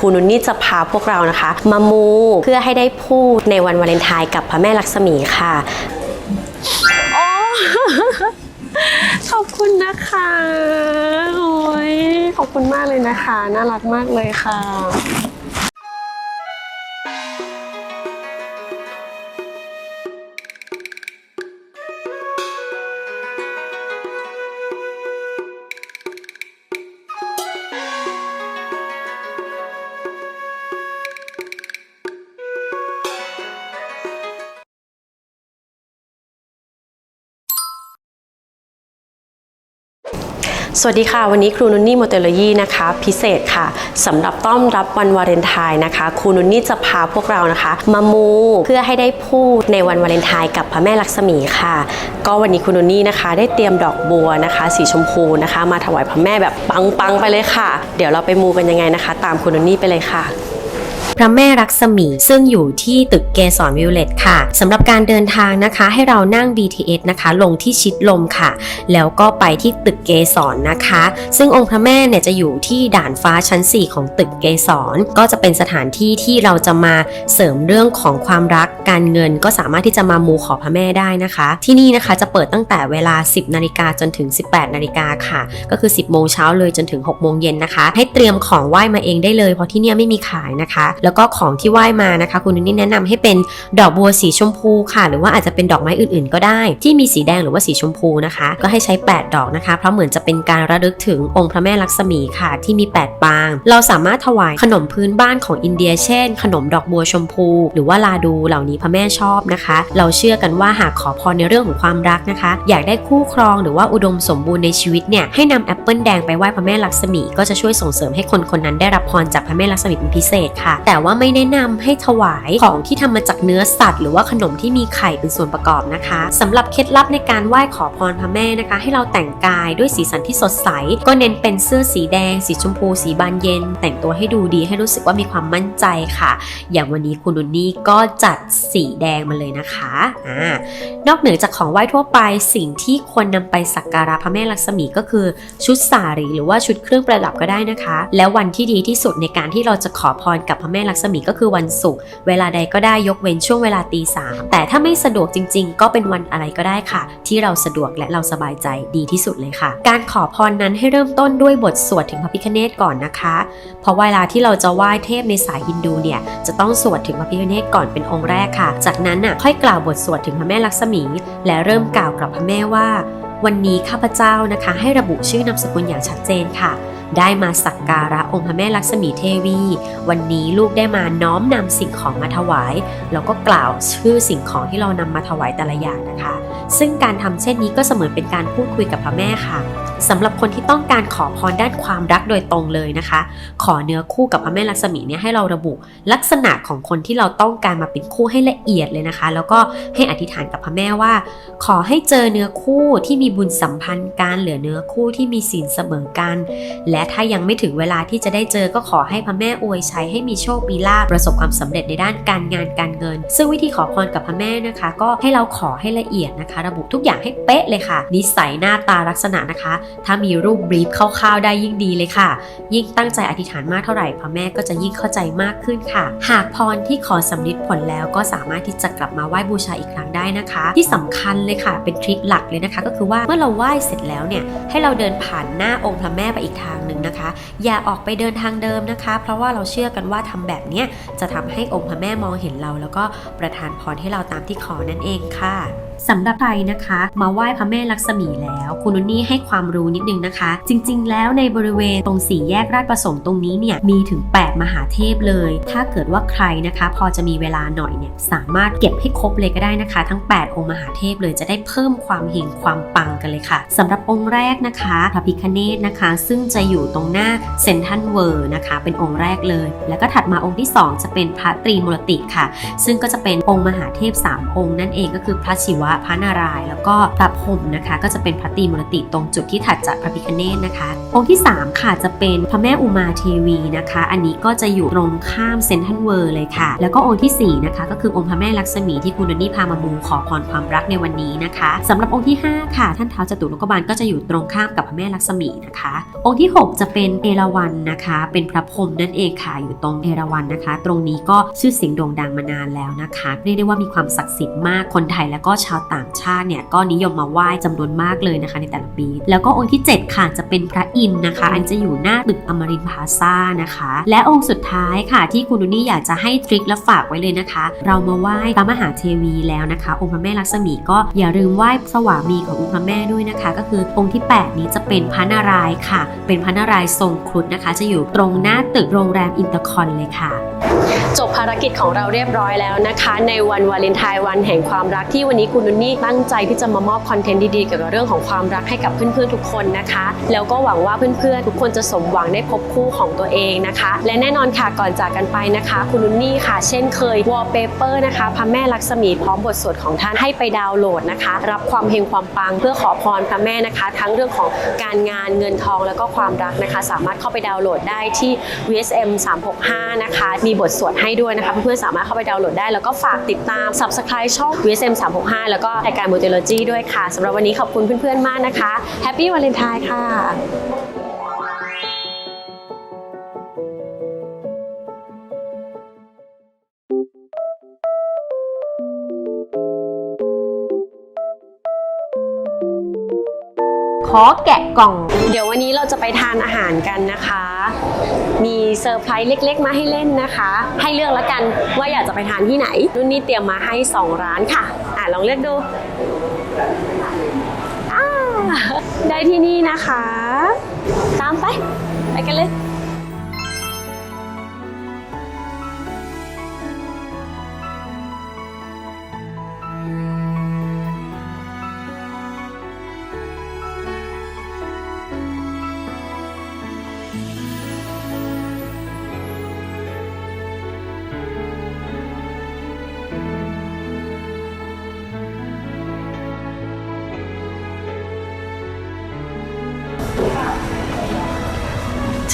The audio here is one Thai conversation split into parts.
ครูนุนนี่จะพาพวกเรานะคะ มามูเพื่อให้ได้พูดในวันวาเลนไทน์กับพระแม่ลักษมีค่ะโอ้ขอบคุณนะคะโอ้ยขอบคุณมากเลยนะคะ น่ารักมากเลยค่ะ สวัสดีค่ะ วันนี้ครูนุนนี่โมเตโลยีนะคะ พิเศษค่ะสำหรับต้อนรับวันวาเลนไทน์นะคะ ครูนุนนี่จะพาพวกเรานะคะ มามูเพื่อให้ได้พูดในวันวาเลนไทน์กับพระแม่ลักษมีค่ะ ก็วันนี้ครูนุนนี่นะคะ ได้เตรียมดอกบัวนะคะ สีชมพูนะคะ มาถวายพระแม่แบบปังๆไปเลยค่ะ เดี๋ยวเราไปมูกันยังไงนะคะ ตามครูนุนนี่ไปเลยค่ะ พระแม่รักษมี ซึ่งอยู่ที่ตึกเกสรวิวเลตค่ะสำหรับการเดินทางนะคะ ให้เรานั่ง BTS นะคะ ลงที่ชิดลมค่ะ แล้วก็ไปที่ตึกเกสรนะคะ ซึ่งองค์พระแม่เนี่ยจะอยู่ที่ด่านฟ้าชั้น 4 ของตึกเกสรก็จะเป็นสถานที่ที่เราจะมาเสริมเรื่องของความรักการเงิน ก็สามารถที่จะมามูขอพระแม่ได้นะคะ ที่นี่นะคะจะเปิดตั้งแต่เวลา 10นาฬิกาจนถึง 18นาฬิกาค่ะ ก็คือ 10โมงเช้าเลยจนถึง6โมงเย็นนะคะ ให้เตรียมของไหว้มาเองได้เลย เพราะที่นี่ไม่มีขายนะคะแล้วก็ของที่ไหว้มานะคะ คุณนุ่นนี่แนะนำให้เป็นดอกบัวสีชมพูค่ะ หรือว่าอาจจะเป็นดอกไม้อื่นๆ ก็ได้ ที่มีสีแดงหรือว่าสีชมพูนะคะ ก็ให้ใช้ 8 ดอกนะคะ เพราะเหมือนจะเป็นการระลึกถึงองค์พระแม่ลักษมีค่ะ ที่มี 8 ปาง เราสามารถถวายขนมพื้นบ้านของอินเดีย เช่น ขนมดอกบัวชมพู หรือว่าลาดูเหล่านี้พระแม่ชอบนะคะ เราเชื่อกันว่าหากขอพรในเรื่องของความรักนะคะ อยากได้คู่ครองหรือว่าอุดมสมบูรณ์ในชีวิตเนี่ยให้นำแอปเปิลแดงไปไหว้พระแม่ลักษมี ก็จะช่วยส่งเสริมให้คนคนนั้นได้รับพรจากพระแม่ลักษมีเป็นพิเศษค่ะแต่ว่าไม่แนะนำให้ถวายของที่ทำมาจากเนื้อสัตว์ หรือว่าขนมที่มีไข่เป็นส่วนประกอบนะคะสำหรับเคล็ดลับในการไหว้ขอพรพระแม่นะคะ ให้เราแต่งกายด้วยสีสันที่สดใส ก็เน้นเป็นเสื้อสีแดง สีชมพู สีบานเย็น แต่งตัวให้ดูดีให้รู้สึกว่ามีความมั่นใจค่ะ อย่างวันนี้คุณนุนนี่ก็จัดสีแดงมาเลยนะคะอ่านอกเหนือจากของไหว้ทั่วไปสิ่งที่ควรนำไปสักการะพระแม่ลักษมีก็คือชุดสารีหรือว่าชุดเครื่องประดับก็ได้นะคะ แล้ววันที่ดีที่สุดในการที่เราจะขอพรกับพระแม่ลักษมีก็คือวันศุกร์เวลาใดก็ได้ยกเว้นช่วงเวลาตีสามแต่ถ้าไม่สะดวกจริง ๆ ก็เป็นวันอะไรก็ได้ค่ะ ที่เราสะดวกและเราสบายใจดีที่สุดเลยค่ะ การขอพรนั้นให้เริ่มต้นด้วยบทสวดถึงพระพิฆเนศก่อนนะคะ เพราะเวลาที่เราจะไหว้เทพในสายฮินดูเนี่ยจะต้องสวดถึงพระพิฆเนศก่อนเป็นองค์แรกค่ะ จากนั้นน่ะค่อยกล่าวบทสวดถึงพระแม่ลักษมี และเริ่มกล่าวกับพระแม่ว่า วันนี้ข้าพเจ้านะคะ ให้ระบุชื่อนามสกุลอย่างชัดเจนค่ะ ได้มาสักการะองค์พระแม่ลักษมีเทวี วันนี้ลูกได้มาน้อมนำสิ่งของมาถวาย แล้วก็กล่าวชื่อสิ่งของที่เรานำมาถวายแต่ละอย่างนะคะ ซึ่งการทำเช่นนี้ก็เสมือนเป็นการพูดคุยกับพระแม่ค่ะ สำหรับคนที่ต้องการขอพรด้านความรักโดยตรงเลยนะคะ ขอเนื้อคู่กับพระแม่ลักษมีเนี่ยให้เราระบุลักษณะของคนที่เราต้องการมาเป็นคู่ให้ละเอียดเลยนะคะ แล้วก็ให้อธิษฐานกับพระแม่ว่า ขอให้เจอเนื้อคู่ที่มีบุญสัมพันธ์กันเหลือเนื้อคู่ที่มีศีลเสมอกัน และถ้ายังไม่ถึงเวลาที่จะได้เจอก็ขอให้พระแม่อวยชัยให้มีโชคมีลาภประสบความสำเร็จในด้านการงานการเงิน ซึ่งวิธีขอพรกับพระแม่นะคะ ก็ให้เราขอให้ละเอียดนะคะ ระบุทุกอย่างให้เป๊ะเลยค่ะ นิสัยหน้าตาลักษณะนะคะถ้ามีรูปบรีฟคร่าวๆได้ยิ่งดีเลยค่ะ ยิ่งตั้งใจอธิษฐานมากเท่าไหร่พระแม่ก็จะยิ่งเข้าใจมากขึ้นค่ะ หากพรที่ขอสำลิดผลแล้วก็สามารถที่จะกลับมาไหว้บูชาอีกครั้งได้นะคะ ที่สำคัญเลยค่ะ เป็นทริคหลักเลยนะคะ ก็คือว่าเมื่อเราไหว้เสร็จแล้วเนี่ยให้เราเดินผ่านหน้าองค์พระแม่ไปอีกทางหนึ่งนะคะ อย่าออกไปเดินทางเดิมนะคะ เพราะว่าเราเชื่อกันว่าทำแบบเนี้ยจะทำให้องค์พระแม่มองเห็นเรา แล้วก็ประทานพรให้เราตามที่ขอนั่นเองค่ะ สำหรับใครนะคะ มาไหว้พระแม่ลักษมีแล้ว คุณนุนนี่ให้ความรู้นิดนึงนะคะ จริง ๆ แล้วในบริเวณตรงสี่แยกราชประสงค์ตรงนี้เนี่ยมีถึง 8 มหาเทพเลย ถ้าเกิดว่าใครนะคะ พอจะมีเวลาหน่อยเนี่ยสามารถเก็บให้ครบเลยก็ได้นะคะ ทั้ง 8 องค์มหาเทพเลยจะได้เพิ่มความเฮงความปังกันเลยค่ะสำหรับองค์แรกนะคะพระพิคเนตนะคะ ซึ่งจะอยู่ตรงหน้าเซนทันเวอร์นะคะ เป็นองค์แรกเลย แล้วก็ถัดมาองค์ที่ 2 จะเป็นพระตรีมูรติค่ะ ซึ่งก็จะเป็นองค์มหาเทพ 3 องค์นั่นเองก็คือพระศิวะะพระนารายณ์แล้วก็พระพรหมนะคะ ก็จะเป็นพระตรีมุรติตรงจุดที่ถัดจากพระพิคเนตนะคะ องค์ที่ 3 ค่ะจะเป็นพระแม่อุมาเทวีนะคะ อันนี้ก็จะอยู่ตรงข้ามเซนทรัลเวิร์เลยค่ะ แล้วก็องค์ทีสี่ 4 นะคะก็คือองค์พระแม่ลักษมีที่คุณนนี่พามามูขอพรความรักในวันนี้นะคะสำหรับองค์ที่ 5 ค่ะ ท่านเท้าจตุโลกบาลก็จะอยู่ตรงข้ามกับพระแม่ลักษมีนะคะ องค์ที่ 6 จะเป็นเอราวัณนะคะ เป็นพระพรหมนั่นเองค่ะอยู่ตรงเอราวัณนะคะ ตรงนี้ก็ชื่อเสียงโด่งดังมานานแล้วนะคะเรียกได้ว่ามีความศักดิ์สิทธิ์มากคนไทยแล้วก็ชาวต่างชาติเนี่ยก็นิยมมาไหว้จำนวนมากเลยนะคะในแต่ละปี แล้วก็องค์ที่ 7 ค่ะจะเป็นพระอินทร์นะคะ อันจะอยู่หน้าตึกอมรินพาซ่านะคะ และองค์สุดท้ายค่ะที่คุณนุนี่อยากจะให้ทริคและฝากไว้เลยนะคะ เรามาไหว้พระมหาเทวีแล้วนะคะ องค์พระแม่ลักษมีก็อย่าลืมไหว้สวามีขององค์พระแม่ด้วยนะคะ ก็คือองค์ที่ 8 นี้จะเป็นพระนารายณ์ค่ะ เป็นพระนารายณ์ทรงครุฑนะคะ จะอยู่ตรงหน้าตึกโรงแรมอินเตอร์คอนเลยค่ะ จบภารกิจของเราเรียบร้อยแล้วนะคะ ในวันวาเลนไทน์วันแห่งความรักที่วันนี้คุณนุนนี่ตั้งใจที่จะมามอบคอนเทนต์ดีๆเกี่ยวกับเรื่องของความรักให้กับเพื่อนๆทุกคนนะคะ แล้วก็หวังว่าเพื่อนๆทุกคนจะสมหวังได้พบคู่ของตัวเองนะคะ และแน่นอนค่ะก่อนจากกันไปนะคะ คุณนุนนี่ค่ะ เช่นเคยวอลเปเปอร์นะคะพระแม่ลักษมีพร้อมบทสวดของท่านให้ไปดาวน์โหลดนะคะ รับความเฮงความปังเพื่อขอพรพระแม่นะคะ ทั้งเรื่องของการงานเงินทองแล้วก็ความรักนะคะ สามารถเข้าไปดาวน์โหลดได้ที่ VSM 365นะคะมีีบทสวดให้ด้วยนะคะเพื่อนๆสามารถเข้าไปดาวน์โหลดได้ แล้วก็ฝากติดตาม Subscribe ช่อง VSM 365 แล้วก็รายการ m o t o l o g y ด้วยค่ะสำหรับวันนี้ขอบคุณเพื่อนๆมากนะคะ Happy Valentine ค่ะ ขอแกะกล่อง เดี๋ยววันนี้เราจะไปทานอาหารกันนะคะ มีเซอร์ไพรส์เล็ก ๆ มาให้เล่นนะคะ ให้เลือกแล้วกันว่าอยากจะไปทานที่ไหน รุ่นนี้เตรียมมาให้ 2 ร้านค่ะ อะลองเลือกดูได้ที่นี่นะคะ ตามไป ไปกันเลย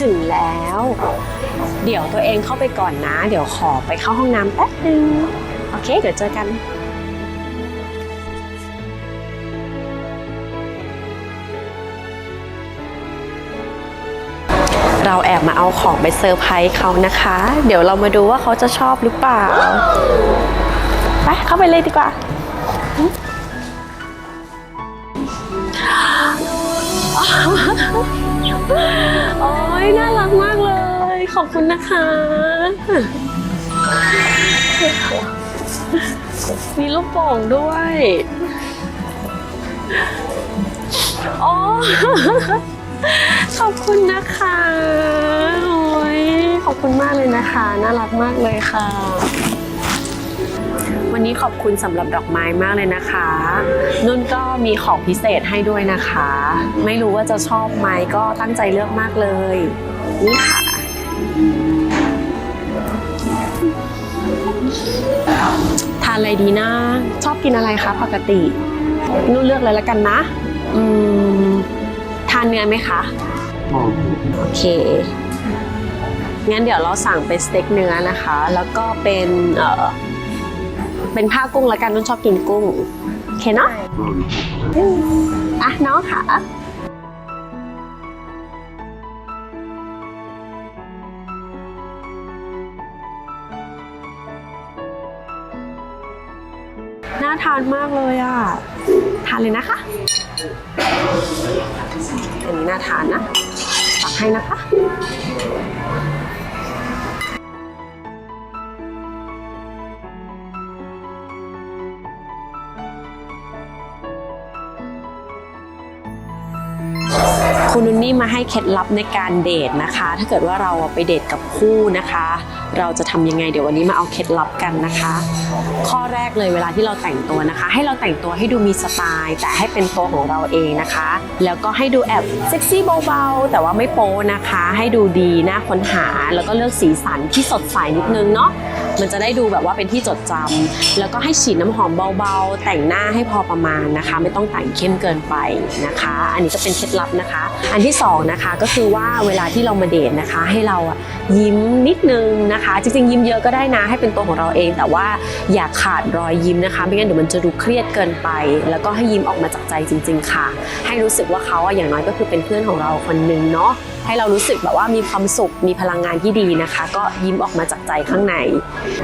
ถึงแล้ว เดี๋ยวตัวเองเข้าไปก่อนนะ เดี๋ยวขอไปเข้าห้องน้ำแป๊บนึง โอเค เดี๋ยวเจอกัน เราแอบมาเอาของไปเซอร์ไพรส์เขานะคะ เดี๋ยวเรามาดูว่าเขาจะชอบหรือเปล่า ไป เข้าไปเลยดีกว่า โอ้ยน่ารักมากเลย ขอบคุณนะคะ มีลูกโป่งด้วยโอ้ขอบคุณนะคะ โอ้ยขอบคุณมากเลยนะคะ น่ารักมากเลยค่ะ วันนี้ขอบคุณสำหรับดอกไม้มากเลยนะคะ นุ่นก็มีของพิเศษให้ด้วยนะคะ ไม่รู้ว่าจะชอบไหมก็ตั้งใจเลือกมากเลย นี่ค่ะ ทานอะไรดีนะ ชอบกินอะไรคะปกติ นุ่นเลือกเลยแล้วกันนะ อืม ทานเนื้อไหมคะโอเคงั้นเดี๋ยวเราสั่งเป็นสเต็กเนื้อนะคะ แล้วก็เป็นเอ่อ เป็นผ้ากุ้งแล้วกันนุ่นชอบกินกุ้งโอเคเนาะอะน้องค่ะน่าทานมากเลยอะ ทานเลยนะคะ อันนี้น่าทานนะตักให้นะคะ คุณนุ่นนี่มาให้เคล็ดลับในการเดทนะคะ ถ้าเกิดว่าเราไปเดทกับคู่นะคะ เราจะทำยังไงเดี๋ยววันนี้มาเอาเคล็ดลับกันนะคะ ข้อแรกเลยเวลาที่เราแต่งตัวนะคะ ให้เราแต่งตัวให้ดูมีสไตล์ แต่ให้เป็นตัวของเราเองนะคะ แล้วก็ให้ดูแอบเซ็กซี่เบาๆแต่ว่าไม่โป๊นะคะ ให้ดูดีน่าค้นหาแล้วก็เลือกสีสันที่สดใสนิดนึงเนาะมันจะได้ดูแบบว่าเป็นที่จดจำแล้วก็ให้ฉีดน้ำหอมเบาๆ แต่งหน้าให้พอประมาณนะคะ ไม่ต้องแต่งเข้มเกินไปนะคะ อันนี้ก็เป็นเคล็ดลับนะคะ อันที่สองนะคะก็คือว่าเวลาที่เรามาเดทนะคะ ให้เราอะยิ้มนิดนึงนะคะจริงๆ ยิ้มเยอะก็ได้นะให้เป็นตัวของเราเอง แต่ว่าอย่าขาดรอยยิ้มนะคะ ไม่งั้นเดี๋ยวมันจะดูเครียดเกินไป แล้วก็ให้ยิ้มออกมาจากใจจริง ๆ ค่ะ ให้รู้สึกว่าเขาอะอย่างน้อยก็คือเป็นเพื่อนของเราคนหนึ่งเนาะ ให้เรารู้สึกแบบว่ามีความสุขมีพลังงานที่ดีนะคะ ก็ยิ้มออกมาจากใจข้างใน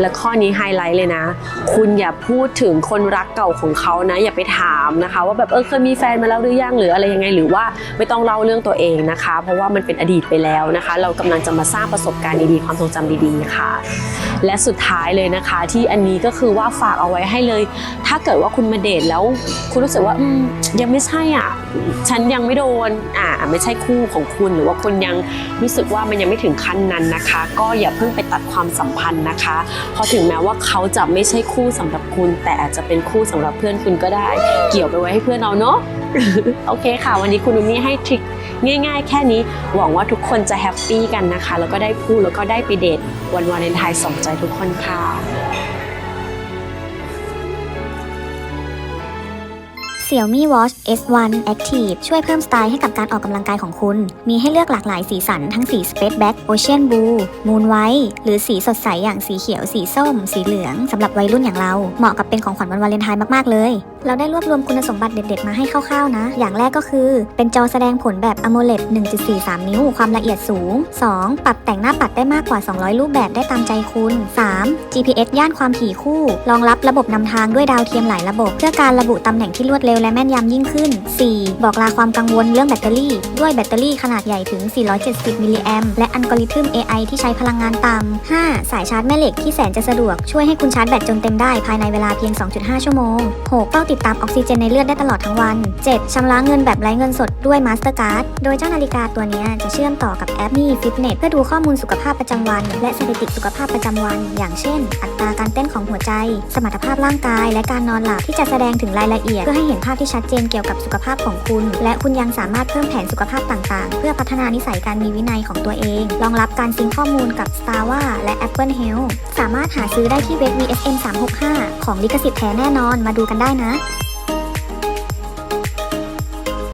และข้อนี้ไฮไลท์เลยนะ คุณอย่าพูดถึงคนรักเก่าของเขานะ อย่าไปถามนะคะ ว่าแบบเออเคยมีแฟนมาแล้วหรือยังหรืออะไรยังไง หรือว่าไม่ต้องเล่าเรื่องตัวเองนะคะ เพราะว่ามันเป็นอดีตไปแล้วนะคะ เรากำลังจะมาสร้างประสบการณ์ดีๆความทรงจำดีๆค่ะ และสุดท้ายเลยนะคะ ที่อันนี้ก็คือว่าฝากเอาไว้ให้เลย ถ้าเกิดว่าคุณมาเดทแล้วคุณรู้สึกว่ายังไม่ใช่อะฉันยังไม่โดนอ่าไม่ใช่คู่ของคุณหรือว่าคุณยังรู้สึกว่ามันยังไม่ถึงขั้นนั้นนะคะ ก็อย่าเพิ่งไปตัดความสัมพันธ์นะคะเพราะถึงแม้ว่าเขาจะไม่ใช่คู่สำหรับคุณ แต่อาจจะเป็นคู่สำหรับเพื่อนคุณก็ได้ เกี่ยวไปไว้ให้เพื่อนเราเนาะโอเคค่ะ วันนี้คุณนุมี่ให้ทริคง่าย ๆ แค่นี้หวังว่าทุกคนจะแฮปปี้กันนะคะ แล้วก็ได้พูดแล้วก็ได้ไปเดทวันวาเลนไทน์สองใจทุกคนค่ะ Xiaomi Watch S1 Active ช่วยเพิ่มสไตล์ให้กับการออกกำลังกายของคุณ มีให้เลือกหลากหลายสีสันทั้งสี Space Black Ocean Blue Moon White หรือสีสดใสอย่างสีเขียว สีส้ม สีเหลืองสำหรับวัยรุ่นอย่างเรา เหมาะกับเป็นของขวัญวันวาเลนไทน์มาก ๆ เลย เราได้รวบรวมคุณสมบัติเด็ดๆ มาให้คร่าวๆนะ อย่างแรกก็คือ เป็นจอแสดงผลแบบ AMOLED 1.43 นิ้ว ความละเอียดสูง 2. ปรับแต่งหน้าปัดได้มากกว่า 200 รูปแบบได้ตามใจคุณ 3. GPS ย่านความถี่คู่ รองรับระบบนำทางด้วยดาวเทียมหลายระบบ เพื่อการระบุตำแหน่งที่รวดเร็วและแม่นยำยิ่งขึ้น 4. บอกลาความกังวลเรื่องแบตเตอรี่ ด้วยแบตเตอรี่ขนาดใหญ่ถึง 470 มิลลิแอมและอัลกอริทึม AI ที่ใช้พลังงานต่ำ 5. สายชาร์จแม่เหล็กที่แสนจะสะดวกช่วยให้คุณชาร์จแบตจนเต็มได้ภายในเวลาเพียง 2.5 ชั่วโมง 6. เฝ้าติดตามออกซิเจนในเลือดได้ตลอดทั้งวัน 7. ชำระเงินแบบไร้เงินสดด้วย Mastercard โดยเจ้านาฬิกาตัวนี้จะเชื่อมต่อกับแอป Mi Fitness เพื่อดูข้อมูลสุขภาพประจำวัน และสถิติสุขภาพประจำวัน อย่างเช่น อัตราการเต้นของหัวใจ สมรรถภาพร่างกาย และการนอนหลับที่จะแสดงถึงรายละเอียด เพื่อให้เห็นภาพที่ชัดเจนเกี่ยวกับสุขภาพของคุณ และคุณยังสามารถเพิ่มแผนสุขภาพต่างๆ เพื่อพัฒนานิสัยการมีวินัยของตัวเอง รองรับการซิงข้อมูลกับ Starwa และ Apple Health สามารถหาซื้อได้ที่เว็บ VSM 365ของลิขสิทธิ์แท้แน่นอนมาดูกันได้นะ Bye.